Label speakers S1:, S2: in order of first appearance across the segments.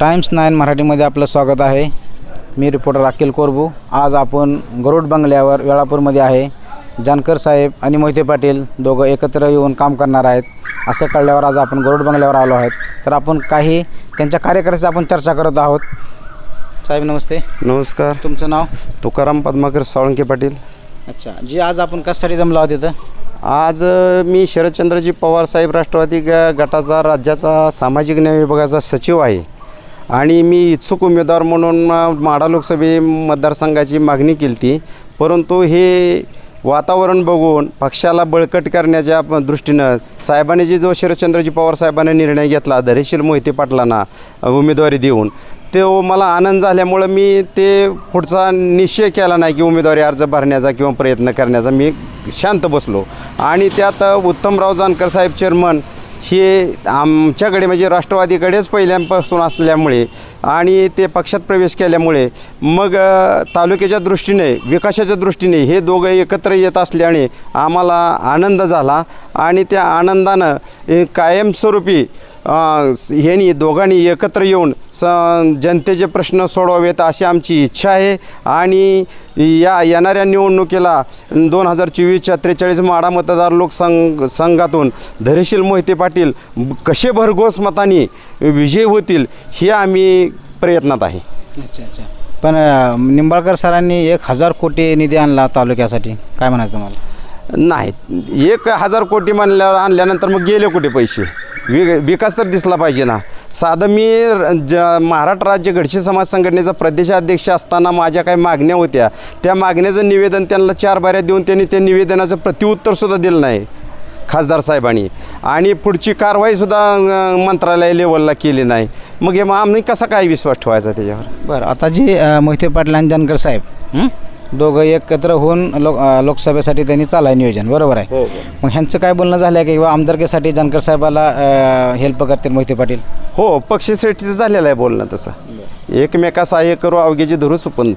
S1: Times nine मराठीमध्ये आपलं स्वागत आहे. मी रिपोर्टर अखिल कोरबू. आज आपण गरुड बंगल्यावर वेळापूरमध्ये आहे. जानकर साहेब आणि मोहिते पाटील दोघं एकत्र येऊन काम करणार आहेत. असं कळल्यावर आज आपण गरुड बंगल्यावर आलो आहेत. तर आपण काही त्यांच्या कार्यकर्त्याची आपण चर्चा करत आहोत. साहेब नमस्ते.
S2: नमस्कार.
S1: तुमचं नाव?
S2: तुकाराम पद्माकर साळुंके पाटील.
S1: अच्छा. जी आज आपण कशासाठी जमलो आहोत इथं?
S2: आज मी शरदचंद्रजी पवार साहेब राष्ट्रवादी ग गटाचा राज्याचा सामाजिक न्याय विभागाचा सचिव आहे. आणि मी इच्छुक उमेदवार म्हणून अ, माढा लोकसभे मतदारसंघाची मागणी केली ती परंतु हे वातावरण बघून पक्षाला बळकट करण्याच्या दृष्टीनं साहेबांनी जे जो शरदचंद्रजी पवार साहेबांनी निर्णय घेतला धैर्यशील मोहिते पाटलांना उमेदवारी देऊन तो मला आनंद झाल्यामुळं मी ते पुढचा निश्चय केला नाही की उमेदवारी अर्ज भरण्याचा किंवा प्रयत्न करण्याचा. मी शांत बसलो. आणि त्यात उत्तमराव जानकर साहेब चेअरमन हे आमच्याकडे म्हणजे राष्ट्रवादीकडेच पहिल्यापासून असल्यामुळे आणि ते पक्षात प्रवेश केल्यामुळे मग तालुक्याच्या दृष्टीने विकासाच्या दृष्टीने हे दोघं एकत्र येत असल्याने आम्हाला आनंद झाला. आणि त्या आनंदानं कायमस्वरूपी ह्यांनी दोघांनी एकत्र येऊन स जनतेचे प्रश्न सोडवावेत अशी आमची इच्छा आहे. आणि या येणाऱ्या निवडणुकीला दोन हजार चोवीसच्या त्रेचाळीस माडा मतदार लोकसंघ संघातून धैर्यशील मोहिते पाटील कसे भरघोस मताने विजयी होतील हे आम्ही प्रयत्नात आहे.
S1: अच्छा अच्छा. पण निंबाळकर सरांनी एक हजार कोटी निधी आणला तालुक्यासाठी. काय म्हणायचं तुम्हाला?
S2: नाही. एक हजार कोटी म्हणल्या आणल्यानंतर मग गेले कुठे पैसे? वि विकास तर दिसला पाहिजे ना. साधं मी र- ज महाराष्ट्र राज्य घडशी समाज संघटनेचा प्रदेशाध्यक्ष असताना माझ्या काही मागण्या होत्या. त्या मागण्याचं निवेदन त्यांना चार बाऱ्या देऊन त्यांनी त्या निवेदनाचं प्रतिउत्तरसुद्धा दिलं नाही खासदार साहेबांनी. आणि पुढची कारवाईसुद्धा मंत्रालय लेवलला केली नाही. मग हे मग आम्ही कसा काय विश्वास ठेवायचा त्याच्यावर?
S1: बरं आता जी मोहिते पाटील आणि जानकर साहेब दोघं एकत्र होऊन लोक अ, लोकसभेसाठी त्यांनी चालाय नियोजन. बरोबर आहे.
S2: हो
S1: मग ह्यांचं काय बोलणं झालं आहे की किंवा आमदारकीसाठी जानकर साहेबाला हेल्प करतील मोहिते पाटील?
S2: हो पक्षश्रेष्ठीचं झालेलं आहे बोलणं तसं. एकमेका सहाय्य करू अवघेची धरू सुपंत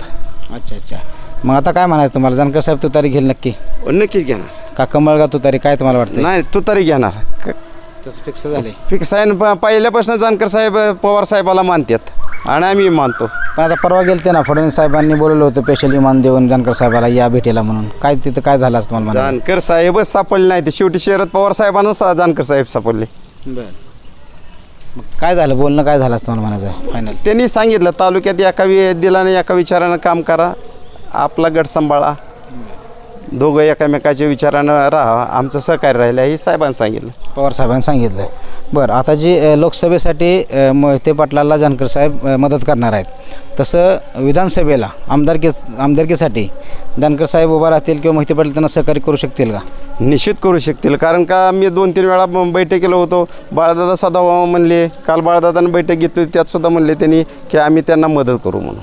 S1: अच्छा अच्छा. मग आता काय म्हणायचं तुम्हाला? जानकर साहेब तुतारी घेईल नक्की?
S2: नक्कीच घेणार.
S1: का कमळगा तुतारी? काय तुम्हाला वाटतं
S2: नाही तू तरी घेणार.
S1: तसं फिक्स झाले
S2: फिक्स आहे न प- पहिल्यापासून जानकर साहेब पवार साहेबाला मानतात. आणि आम्ही मानतो.
S1: पण आता परवा गेलते ना फडणवीस साहेबांनी बोलवलं होतं स्पेशल विमान देऊन जानकर साहेबाला या भेटीला म्हणून. काय तिथं काय झालं असतं मला?
S2: जानकर साहेबच सापडले नाही. ते शेवटी शरद पवार साहेबांना सा- जानकर साहेब सापडले.
S1: मग काय झालं? बोलणं काय झालं असतं मला म्हणायचं? फायनल
S2: त्यांनी सांगितलं तालुक्यात एका वि दिलाने एका विचारानं काम करा आपला गट सांभाळा. दोघं एकामेकाच्या विचारानं राहा आमचं सहकार्य राहिलं हे साहेबांनी सांगितलं.
S1: पवार साहेबांनी सांगितलं. बरं आता जी लोकसभेसाठी मोहिते पाटलाला जानकर साहेब मदत करणार आहेत. तसं विधानसभेला आमदारकी आमदारकीसाठी जानकर साहेब उभा राहतील किंवा मोहिते पाटील त्यांना सहकार्य करू शकतील का?
S2: निश्चित करू शकतील. कारण का मी दोन तीन वेळा बैठक बैठकीला होतो. बाळदादा सदाभाऊ म्हणले काल बाळदादानं बैठक घेतली होती म्हणले त्यांनी की आम्ही त्यांना मदत करू म्हणून.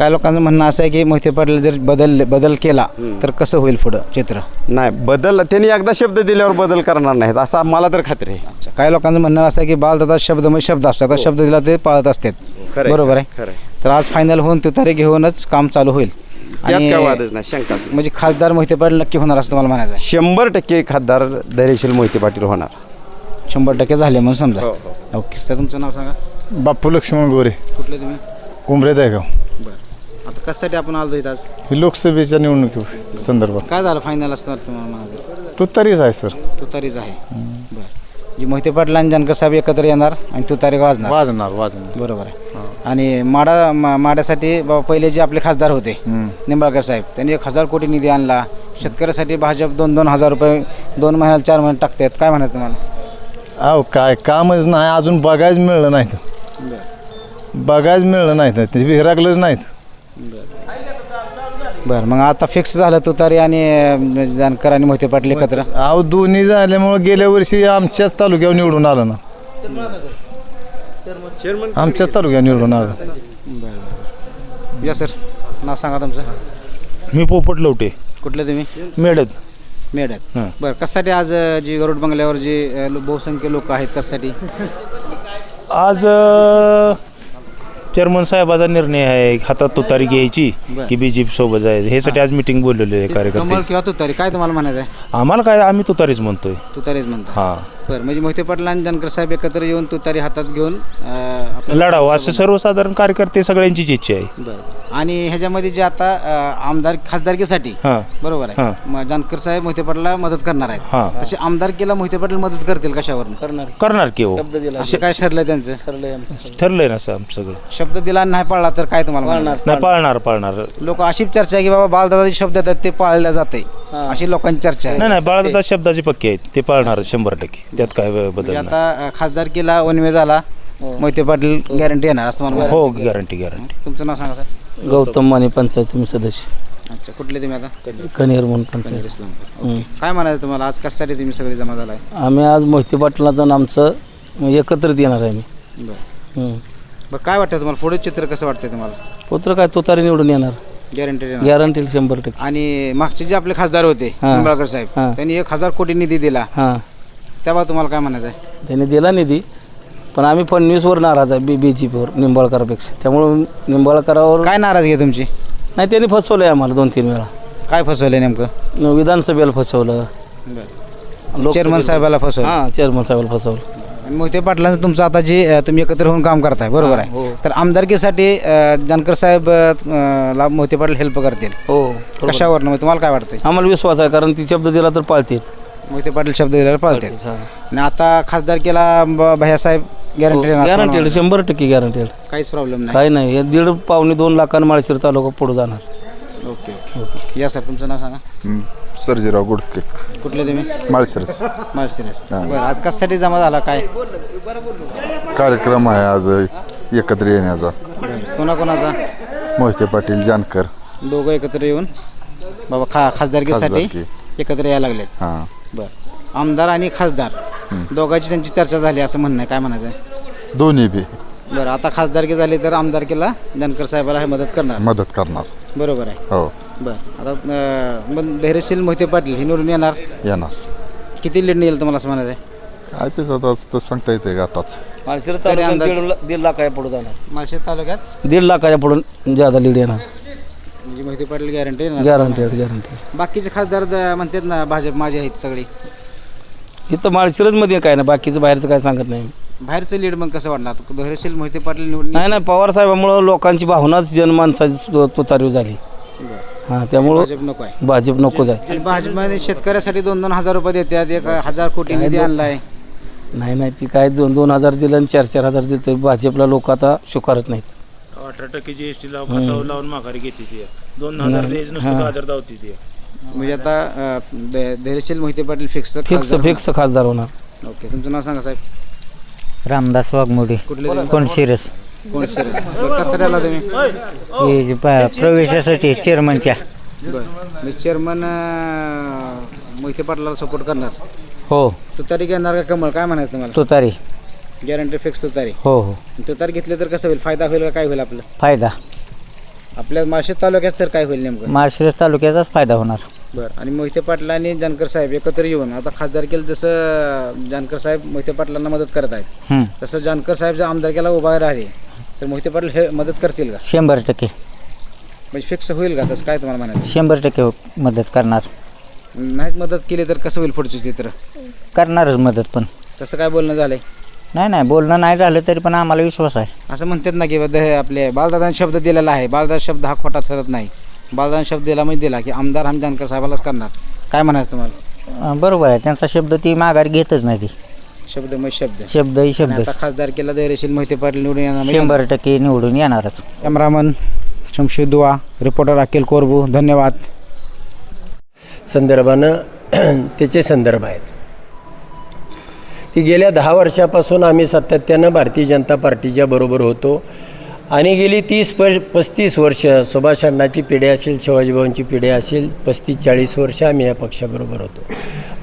S1: काय लोकांचं म्हणणं असं आहे की मोहिते पाटील जर बदल बदल केला तर कसं होईल पुढं चित्र
S2: नाही बदल त्यांनी एकदा शब्द दिल्यावर बदल करणार नाहीत असा मला तर खात्री आहे.
S1: काही लोकांचं म्हणणं असं आहे की बालदादा शब्द म्हणजे शब्द असतो आता शब्द दिला ते पाळत असतात. बरोबर आहे. तर आज फायनल होऊन तुतारी घेऊनच काम चालू होईल.
S2: त्यात काय वादच नाही शंकाच नाही.
S1: म्हणजे खासदार मोहिते पाटील नक्की होणार असं मला म्हणायचं
S2: शंभर टक्के खासदार धैर्यशील मोहिते पाटील होणार.
S1: शंभर टक्के झाले म्हणून समजा.
S2: हो,
S1: ओके सर तुमचं नाव सांगा.
S3: बाप्पू लक्ष्मण गोरे.
S1: कुठले तुम्ही?
S3: उमरे गाव
S1: बरं. आता कशासाठी आपण आलो इथं आज?
S3: ही लोकसभेच्या निवडणुकी संदर्भात.
S1: काय झालं फायनल असणार तुम्हाला म्हणायचं?
S3: तो तरीच आहे सर.
S1: तुतारीच आहे. बरं. जी मोहिते पाटील आणि जानकर साहेब एकत्र येणार आणि तुतारी वाजणार.
S3: वाजणार वाजणार.
S1: बरोबर आहे. आणि माडा मा- माड्यासाठी बाबा पहिले जे आपले खासदार होते निंबाळकर साहेब त्यांनी एक हजार कोटी निधी आणला. शेतकऱ्यासाठी भाजप दोन दोन हजार रुपये दोन महिन्याला चार महिने टाकतात. काय म्हणायचं तुम्हाला?
S3: अहो काय कामच नाही. अजून बघायच मिळलं नाही तर बघायच मिळलं नाही तर ते विरागलंच नाहीत.
S1: बरं मग आता फिक्स झालं तुतारी आणि अं, जानकर आणि मोहिते पाटील एकत्र.
S3: अहो दोन्ही झाल्यामुळं गेल्या वर्षी आमच्याच तालुक्यावर निवडून आलं ना. आमच्याच तालुक्यावर निवडून आलं.
S1: या सर नाव सांगा तुमचं.
S4: मी पोपट लवटे.
S1: कुठले तुम्ही?
S4: मेडत
S1: मेढ्यात
S4: हां.
S1: बरं कशासाठी आज अं, जी गरुड बंगल्यावर जी अं, लो- बहुसंख्य लोक आहेत कशासाठी?
S4: आज चेअरमन साहेबाचा निर्णय आहे हातात तुतारी घ्यायची. की बी सोबत जायचं. ह्यासाठी आज मिटिंग बोललेली आहे
S1: कमळ
S4: कार्यकर्ते.
S1: किंवा तुतारी काय तुम्हाला म्हणायचं आहे
S4: आम्हाला काय आम्ही तुतारीच म्हणतोय.
S1: तुतारीच म्हणता.
S4: हां.
S1: बरं म्हणजे मोहिते पाटील आणि जानकर साहेब एकत्र येऊन तुतारी हातात घेऊन अं, आपलं-
S4: लढावं. असं सर्वसाधारण कार्यकर्ते सगळ्यांचीच इच्छा आहे.
S1: बरं. आणि ह्याच्यामध्ये जे आता अं, आमदार खासदारकीसाठी
S4: हां.
S1: बरोबर आहे.
S4: हां.
S1: जानकर साहेब मोहिते पाटलाला मदत करणार आहेत.
S4: हां.
S1: तसे आमदारकीला मोहिते पाटील मदत करतील कशावर
S4: करणार की. हो.
S1: असं काय ठरलं त्यांचं?
S4: ठरलंय ना आमचं सगळं.
S1: शब्द दिला आणि नाही पाळला तर काय तुम्हाला म्हणायचं?
S4: नाही पाळणार. पाळणार
S1: लोक अशी चर्चा आहे की बाबा बालदादाचे शब्द येतात ते पाळल्या जाते अशी लोकांची चर्चा आहे.
S4: नाही नाही बाळादादा शब्दाचे पक्के आहेत. ते पाळणार शंभर टक्के. त्यात काय बदल
S1: म्हणजे
S4: नाही.
S1: आता अं, खासदारकीला वनवे झाला मोहिते पाटील गॅरंटी येणार असं मला.
S4: हो गॅरंटी गॅरंटी
S1: तुमचं नाव सांगा सर.
S5: गौतम माने पंचायत सदस्य.
S1: अच्छा कुठले तुम्ही आता?
S5: कनेर म्हणून पंचायत.
S1: इस्लामपूर
S5: हं.
S1: काय म्हणायचं तुम्हाला? आज कशासाठी तुम्ही सगळे जमा झालाय?
S5: आम्ही आज मोहिते पाटलाचं आणि आमचं एकत्रित येणार आहे आम्ही.
S1: बरं.
S5: हं.
S1: बरं काय वाटतं तुम्हाला? पुढे चित्र कसं वाटतंय तुम्हाला?
S5: पुत्र काय तुतारी निवडून येणार.
S1: गॅरंटी
S5: गॅरंटी शंभर टक्के.
S1: आणि मागचे जे आपले खासदार होते
S5: हां.
S1: निंबाळकर साहेब
S5: हां.
S1: त्यांनी एक हजार कोटी निधी दिला.
S5: हां.
S1: तेव्हा तुम्हाला काय म्हणायचं आहे
S5: त्याने दिला निधी. पण आम्ही फडणवीसवर नाराज आहे बी बी जी पीवर निंबाळकरापेक्षा. त्यामुळं निंबाळकरावर
S1: काय नाराजगी आहे तुमची?
S5: नाही त्यांनी फसवलं आहे आम्हाला दोन तीन वेळा.
S1: काय फसवलं नेमकं?
S5: न विधानसभेला फसवलं. लोकसभेला-
S1: चेअरमन साहेबाला फसवलं.
S5: हां चेअरमन साहेबाला फसवलं.
S1: आणि मोहिते पाटलांचं तुमचं आता जे अं, तुम्ही एकत्र होऊन काम करताय बरोबर आहे. तर आमदारकीसाठी अं, जानकर साहेब अं, ला मोहिते पाटील हेल्प करतील.
S5: हो
S1: कशावर मग तुम्हाला काय वाटतंय?
S5: आम्हाला विश्वास आहे कारण ती शब्द दिला तर पाळतेत
S1: मोहिते पाटील शब्द दिल्यावर पाळतात आणि आता खासदार केला भैयासाहेब गॅरंटी
S5: गॅरंटेड शंभर टक्के गॅरंटेड
S1: काहीच प्रॉब्लेम नाही.
S5: काही नाही हे दीड पावणे दोन लाखांना माळशिर तालुका पुढे जाणार.
S1: ओके ओके या सर तुमचं नाव सांगा.
S6: हं, सर्जीराव गुडके.
S1: कुठले तुम्ही?
S6: माळशिरस.
S1: माळशिरस. बरं आज कशासाठी जमा झाला काय?
S6: कार्यक्रम आहे आज एकत्र येण्याचा.
S1: कोणाकोणाचा?
S6: मोहिते पाटील जानकर.
S1: दोघं एकत्र येऊन बाबा खा खासदारकीसाठी
S6: खासदारकी.
S1: एकत्र यायला लागलेत.
S6: हां.
S1: बरं. आमदार आणि खासदार. दोघांची त्यांची चर्चा झाली असं म्हणणं आहे. काय म्हणायचं आहे?
S6: दोन्ही बी.
S1: बरं आता खासदारकी झाली तर आमदारकीला जानकर साहेबाला हे मदत करणार?
S6: मदत करणार.
S1: बरोबर आहे.
S6: हो.
S1: बरं आता अं, मग धैर्यशील मोहिते पाटील हे निवडून येणार?
S6: येणार.
S1: किती लीड येईल तुम्हाला असं म्हणायचं आहे?
S6: काय ते आता तर सांगता येते का आताच?
S5: तालुक्यात
S1: अंदाज-
S5: दीड ला- दीड लाखाच्या पुढे जाणार.
S1: माळशेज तालुक्यात?
S5: दीड लाखाच्या पुढून ज्यादा लीड येणार.
S1: म्हणजे Mohite Patil guarantee
S5: guaranteed guaranteed
S1: बाकीचे खासदार द- म्हणतात ना भाजप माझे आहेत सगळे.
S5: इथं माळशिरसमध्ये काय ना बाकीचं बाहेरचं काय सांगत नाही
S1: बाहेरचं लीड मग कसं वाटणार धैर्यशील मोहिते पाटील निवडून
S5: नाही नाही पवार साहेबामुळं लोकांची भावनाच जनमानसाची तु- तुतारीव झाली. हां त्यामुळं
S1: भाजप नको आहे.
S5: भाजप नको जाय
S1: आणि भाजपने शेतकऱ्यासाठी दोन दोन हजार रुपये देतात एक हजार कोटी निधी आणलाय.
S5: नाही नाही ती काय दोन दोन हजार दिलं आणि चार चार हजार दिलं तरी भाजपला लोक आता स्वीकारत नाहीत.
S4: अठरा टक्के जी एस टी लावून लावून माघारी घेते ती. दोन हजार द्यायचं नुसतं धावते ती.
S1: म्हणजे आता अं, ध- Dhairyasheel Mohite Patil fix
S5: fix fix खासदार होणार.
S1: ओके तुमचं नाव सांगा साहेब.
S7: रामदास वाघमोडे.
S1: कुठले तुम्ही?
S7: कोण शिरस?
S1: कोण सर कसं आला तुम्ही?
S7: हे जे प- प्रवेशासाठी चेअरमनच्या
S1: बरं. मी चेअरमन मोहिते पाटलाला सपोर्ट करणार.
S7: हो.
S1: तुतारी घेणार का कमळ? काय म्हणायचं तुम्हाला?
S7: तुतारी
S1: गॅरंटी फिक्स तुतारी
S7: हो हो.
S1: तुतारी घेतली तर कसं होईल? फायदा होईल का काय होईल आपलं?
S7: फायदा.
S1: आपल्या माळशेज तालुक्यात तर काय होईल नेमकं?
S7: माळशिरस तालुक्याचाच फायदा होणार.
S1: बरं आणि मोहिते पाटला आणि जानकर साहेब एकत्र येऊन आता खासदार केलं जसं जानकर साहेब मोहिते पाटलांना मदत करत आहेत
S7: हं.
S1: तसं जानकर साहेब जर आमदारकीला उभा राहिले तर मोहिते पाटील हे मदत करतील का?
S7: शंभर टक्के.
S1: म्हणजे फिक्स होईल का तसं? काय तुम्हाला म्हणायचं?
S7: शंभर टक्के मदत करणार.
S1: नाहीच मदत केली तर कसं होईल पुढचं चित्र?
S7: करणारच मदत पण.
S1: तसं काय बोलणं झालंय?
S7: नाही नाही बोलणं नाही झालं तरी पण आम्हाला विश्वास आहे.
S1: असं म्हणतात ना की बा हे आपले बालदादाने शब्द दिलेला आहे. बालदादा शब्द हा खोटा ठरत नाही. बालदादाने शब्द दिला म्हणजे दिला की आमदार हम जानकर साहेबालाच करणार. काय म्हणायचं तुम्हाला?
S7: अं, बरोबर आहे. त्यांचा शब्द ती माघारी घेतच नाही ती.
S1: शब्द मग शब्द.
S7: शब्द ही
S1: आणि
S7: शब्द
S1: आता खासदार केला धैर्यशील मोहिते पाटील निवडून येणार म्हणजे
S7: शंभर टक्के निवडून येणारच.
S1: कॅमेरामन शमशेद दुआ रिपोर्टर अखिल कोरबू धन्यवाद.
S8: संदर्भानं त्याचे संदर्भ आहेत. की गेल्या दहा वर्षापासून आम्ही सातत्यानं भारतीय जनता पार्टीच्या बरोबर होतो. आणि गेली तीस प पस्तीस वर्ष सुभाष अण्णाची पिढी असेल शिवाजीभाऊंची पिढी असेल पस्तीस चाळीस वर्ष आम्ही या पक्षाबरोबर होतो.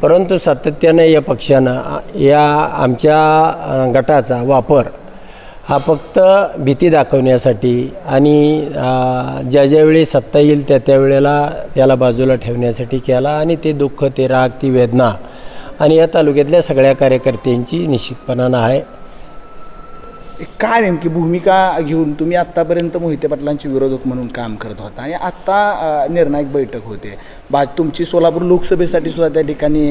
S8: परंतु सातत्यानं या पक्षानं या आमच्या गटाचा वापर हा फक्त भीती दाखवण्यासाठी आणि ज्या ज्यावेळी सत्ता येईल त्या त्यावेळेला त्याला बाजूला ठेवण्यासाठी केला आणि ते दुःख ते राग ती वेदना आणि या तालुक्यातल्या सगळ्या कार्यकर्त्यांची निश्चितपणानं आहे.
S9: काय नेमकी भूमिका घेऊन तुम्ही आत्तापर्यंत मोहिते पाटलांचे विरोधक म्हणून काम करत होता आणि आत्ता निर्णायक बैठक होते. बा तुमची सोलापूर लोकसभेसाठी सुद्धा त्या ठिकाणी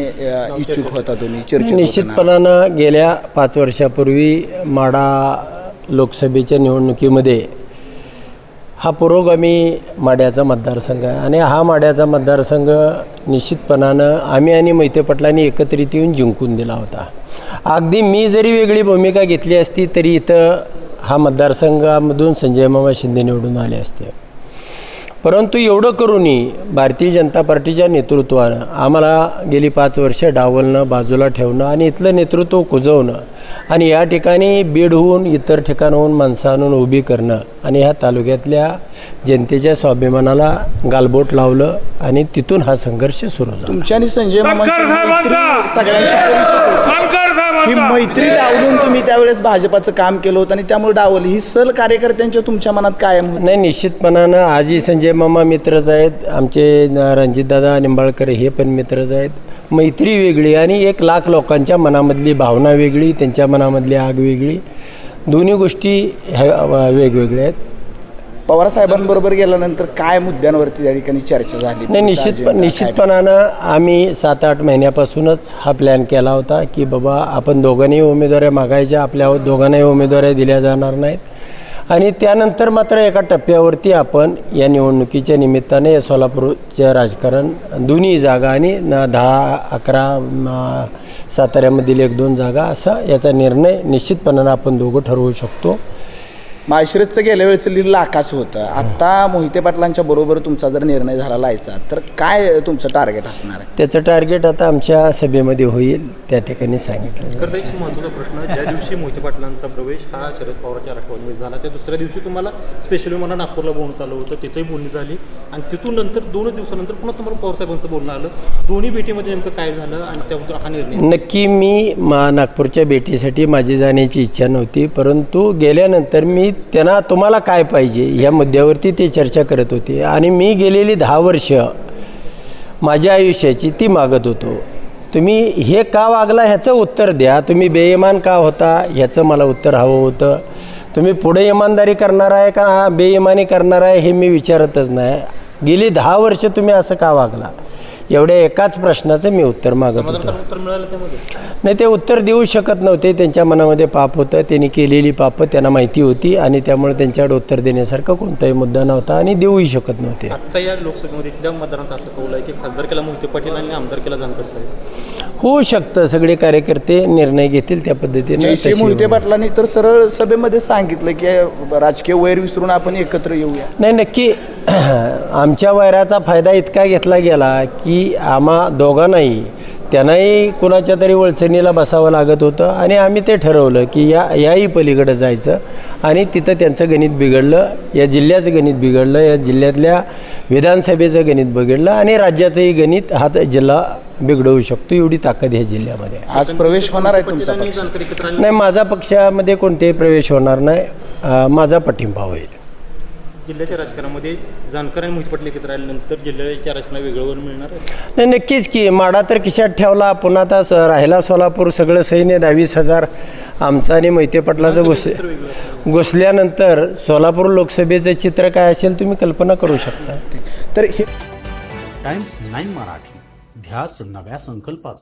S9: इच्छुक होता तुम्ही ना?
S8: निश्चितपणानं गेल्या पाच वर्षापूर्वी माडा लोकसभेच्या निवडणुकीमध्ये हा पुरोगामी माड्याचा मतदारसंघ आहे. आणि हा माड्याचा मतदारसंघ निश्चितपणानं आम्ही आणि मोहिते एकत्रित येऊन जिंकून दिला होता. अगदी मी जरी वेगळी भूमिका घेतली असती तरी इथं हा मतदारसंघामधून संजय मामा शिंदे निवडून आले असते. परंतु एवढं करूनही भारतीय जनता पार्टीच्या नेतृत्वानं आम्हाला गेली पाच वर्ष डावलणं बाजूला ठेवणं आणि इथलं नेतृत्व कुजवणं आणि या ठिकाणी बीडहून इतर ठिकाणाहून माणसं आणून उभी करणं आणि ह्या तालुक्यातल्या जनतेच्या स्वाभिमानाला गालबोट लावलं आणि तिथून हा संघर्ष सुरू झाला.
S9: तुमच्या संजय ही मैत्री डावलून तुम्ही त्यावेळेस भाजपाचं काम केलं होतं आणि त्यामुळे डावली. ही सल कार्यकर्त्यांच्या तुमच्या मनात कायम होती?
S8: नाही निश्चितपणानं आजही संजय मामा मित्रच आहेत. आमचे न- रणजितदादा निंबाळकर हे पण मित्रच आहेत. मैत्री वेगळी आणि एक लाख लोकांच्या मनामधली भावना वेगळी त्यांच्या मनामधली आग वेगळी. दोन्ही गोष्टी ह्या वेगवेगळ्या आहेत.
S9: पवार साहेबांबरोबर गेल्यानंतर काय मुद्द्यांवरती त्या ठिकाणी चर्चा झाली
S8: नाही निश्चित? निश्चितपणानं आम्ही सात आठ महिन्यापासूनच हा प्लॅन केला होता की बाबा आपण दोघांनाही उमेदवाऱ्या मागायच्या आपल्या दोघांनाही उमेदवाऱ्या दिल्या जाणार नाहीत आणि त्यानंतर मात्र एका टप्प्यावरती आपण या निवडणुकीच्या निमित्ताने या सोलापूरचे राजकारण दोन्ही जागा आणि न दहा अकरा साताऱ्यामधील एक दोन जागा असा याचा निर्णय निश्चितपणानं आपण दोघं ठरवू शकतो
S9: माळशिरसचं गेल्या वेळेचं लीड लाखाचं होतं. आता मोहिते पाटलांच्या बरोबर तुमचा जर निर्णय झाला लायचा तर काय तुमचं टार्गेट असणार? आहे
S8: त्याचं टार्गेट आता आमच्या सभेमध्ये होईल त्या ठिकाणी सांगितलं
S10: एक महत्त्वाचा प्रश्न ज्या दिवशी मोहिते पाटलांचा प्रवेश हा शरद पवारच्या राष्ट्रवादीमध्ये झाला त्या दुसऱ्या दिवशी तुम्हाला स्पेशली मला नागपूरला बोलणं आलं होतं तिथेही बोलणी झाली. आणि तिथून नंतर दोन दिवसानंतर पुन्हा तुम्हाला पवारसाहेबांचं बोलणं आलं. दोन्ही भेटीमध्ये नेमकं काय झालं आणि त्याबद्दल हा निर्णय?
S8: नक्की मी मा नागपूरच्या भेटीसाठी माझी जाण्याची इच्छा नव्हती परंतु गेल्यानंतर मी त्यांना तुम्हाला काय पाहिजे? या मुद्द्यावरती ते चर्चा करत होते. आणि मी गेलेली दहा वर्ष माझ्या आयुष्याची ती मागत होतो. तुम्ही हे का वागला ह्याचं उत्तर द्या. तुम्ही बेईमान का होता ह्याचं मला उत्तर हवं होतं. तुम्ही पुढे इमानदारी करणार आहे का? हा बेईमानी करणार आहे हे मी विचारतच नाही. गेली दहा वर्ष तुम्ही असं का वागला? एवढ्या एकाच प्रश्नाचं मी उत्तर मागत होतो. नाही ते उत्तर देऊ शकत नव्हते. त्यांच्या मनामध्ये पाप होतं. त्यांनी केलेली पापं त्यांना माहिती होती आणि त्यामुळे त्यांच्याकडे उत्तर देण्यासारखा कोणताही मुद्दा नव्हता आणि देऊही शकत नव्हते.
S10: आत्ता या लोकसभेमध्ये इथल्या मतदारांचा असं कौल आहे की खासदारकीला मोहिते पाटील आणि आमदारकीला जानकर साहेब.
S8: होऊ शकतं. सगळे कार्यकर्ते निर्णय घेतील त्या पद्धतीने.
S9: मोहिते. पाटलांनी तर सरळ सभेमध्ये सांगितलं की राजकीय वैर विसरून आपण एकत्र येऊया.
S8: नाही नक्की आमच्या वैराचा फायदा इतका घेतला गेला की आम्हा दोघांनाही त्यांनाही कुणाच्या तरी वळचणीला बसावं लागत होतं आणि आम्ही ते ठरवलं की या याही पलीकडे जायचं आणि तिथं त्यांचं गणित बिघडलं या जिल्ह्याचं गणित बिघडलं या जिल्ह्यातल्या विधानसभेचं गणित बिघडलं आणि राज्याचंही गणित हा जिल्हा बिघडवू शकतो एवढी ताकद ह्या जिल्ह्यामध्ये.
S9: आज प्रवेश होणार आहे तुमचा
S8: नाही माझा पक्षामध्ये कोणतेही प्रवेश होणार नाही. माझा पाठिंबा होईल.
S10: जिल्ह्याच्या राजकारणामध्ये जानकर आणि मोहिते पाटील एकत्र आल्यानंतर जिल्ह्याच्या राजकारणात वेगळं मिळणार आहे
S8: नाही नक्कीच की माडा तर खिशात ठेवला. पुन्हा आता स- राहिला सोलापूर. सगळं सैन्य दहावीस हजार आमचं आणि मोहिते पाटलाचं घुस घुसल्यानंतर सोलापूर लोकसभेचं चित्र काय असेल तुम्ही कल्पना करू शकता.
S9: तर हे
S11: टाइम्स नाईन मराठी. ध्यास नव्या संकल्पाचा.